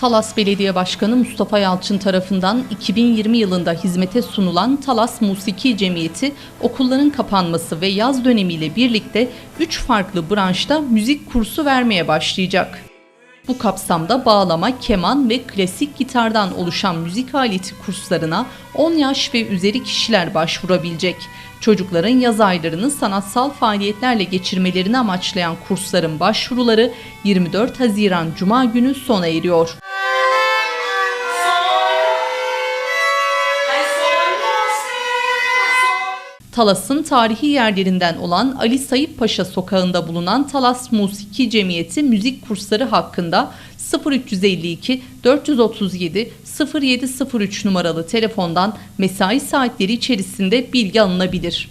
Talas Belediye Başkanı Mustafa Yalçın tarafından 2020 yılında hizmete sunulan Talas Musiki Cemiyeti okulların kapanması ve yaz dönemiyle birlikte 3 farklı branşta müzik kursu vermeye başlayacak. Bu kapsamda bağlama, keman ve klasik gitardan oluşan müzik aleti kurslarına 10 yaş ve üzeri kişiler başvurabilecek. Çocukların yaz aylarını sanatsal faaliyetlerle geçirmelerini amaçlayan kursların başvuruları 24 Haziran Cuma günü sona eriyor. Talas'ın tarihi yerlerinden olan Ali Sayıp Paşa sokağında bulunan Talas Musiki Cemiyeti müzik kursları hakkında 0352 437 0703 numaralı telefondan mesai saatleri içerisinde bilgi alınabilir.